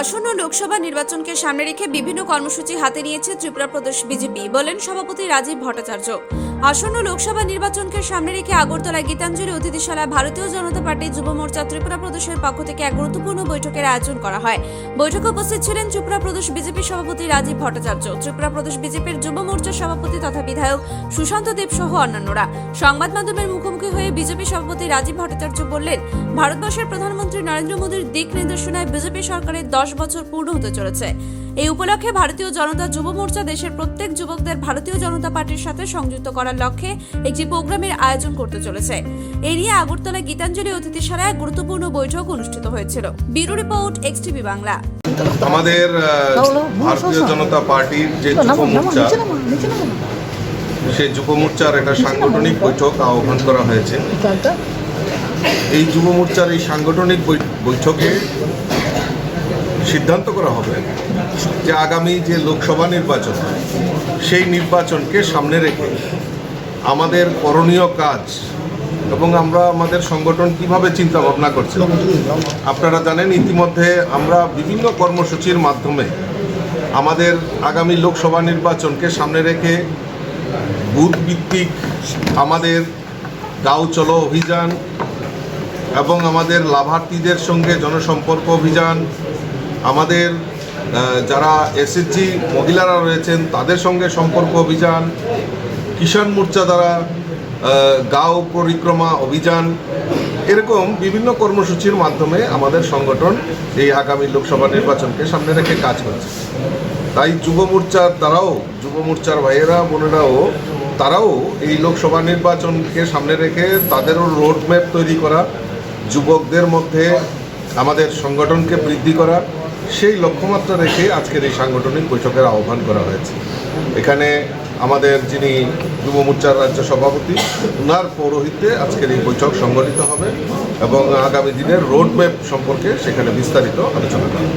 আসন্ন লোকসভা নির্বাচনকে সামনে রেখে বিভিন্ন কর্মসূচি হাতে নিয়েছে ত্রিপুরা প্রদেশ বিজেপি। বলেন সভাপতি রাজীব ভট্টাচার্য। আসন্ন লোকসভা নির্বাচনকে সামনে রেখে আগরতলা গীতাঞ্জলি অতিথিশালায় ভারতীয় জনতা পার্টি যুব মোর্চা ত্রিপুরা প্রদেশের পক্ষ থেকে এক গুরুত্বপূর্ণ বৈঠকের আয়োজন করা হয়। বৈঠকে উপস্থিত ছিলেন ত্রিপুরা প্রদেশ বিজেপি সভাপতি রাজীব ভট্টাচার্য, ত্রিপুরা প্রদেশ বিজেপির যুব মোর্চার সভাপতি তথা বিধায়ক সুশান্ত দেব সহ অন্যান্যরা। সংবাদ মাধ্যমের মুখোমুখি হয়ে বিজেপি সভাপতি রাজীব ভট্টাচার্য বললেন, ভারতবর্ষের প্রধানমন্ত্রী নরেন্দ্র মোদীর দিক নির্দেশনায় বিজেপি সরকারের দশ বছর পূর্ণ হতে চলেছে। এই উপলক্ষে ভারতীয় জনতা যুব মোর্চা দেশের প্রত্যেক যুবকদের ভারতীয় জনতা পার্টির সাথে সংযুক্ত করার লক্ষ্যে একটি প্রোগ্রামের আয়োজন করতে চলেছে। এ নিয়ে আগরতলা গীতাঞ্জলি অতিথিশালায় এক গুরুত্বপূর্ণ বৈঠক অনুষ্ঠিত হয়েছিল। Bureau report XTV Bangla. আমাদের ভারতীয় জনতা পার্টির যে যুব মোর্চা সেই যুব মোর্চার একটা সাংগঠনিক বৈঠক আহ্বান করা হয়েছে। এই যুব মোর্চার এই সাংগঠনিক বৈঠকে সিদ্ধান্ত করা হবে যে আগামী যে লোকসভা নির্বাচন, সেই নির্বাচনকে সামনে রেখে আমাদের করণীয় কাজ এবং আমরা আমাদের সংগঠন কীভাবে চিন্তা ভাবনা করছি, আপনারা জানেন ইতিমধ্যে আমরা বিভিন্ন কর্মসূচির মাধ্যমে আমাদের আগামী লোকসভা নির্বাচনকে সামনে রেখে বুথ ভিত্তিক আমাদের গাঁও চলো অভিযান এবং আমাদের লাভার্থীদের সঙ্গে জনসম্পর্ক অভিযান আমাদের যারা এসএসজি মহিলারা রয়েছেন, তাদের সঙ্গে সম্পর্ক অভিযান, কিষাণ মোর্চা দ্বারা গাঁও পরিক্রমা অভিযান, এরকম বিভিন্ন কর্মসূচির মাধ্যমে আমাদের সংগঠন এই আগামী লোকসভা নির্বাচনকে সামনে রেখে কাজ করছে। তাই যুব মোর্চার দ্বারাও, যুব মোর্চার ভাইয়েরা বোনেরাও তারাও এই লোকসভা নির্বাচনকে সামনে রেখে তাদেরও রোডম্যাপ তৈরি করা, যুবকদের মধ্যে আমাদের সংগঠনকে বৃদ্ধি করা সেই লক্ষ্যমাত্রা রেখে আজকের এই সাংগঠনিক বৈঠকের আহ্বান করা হয়েছে। এখানে আমাদের যিনি যুব মোর্চার রাজ্য সভাপতি ওনার পৌরোহিত্যে আজকের এই বৈঠক সংগঠিত হবে এবং আগামী দিনের রোডম্যাপ সম্পর্কে সেখানে বিস্তারিত আলোচনা করা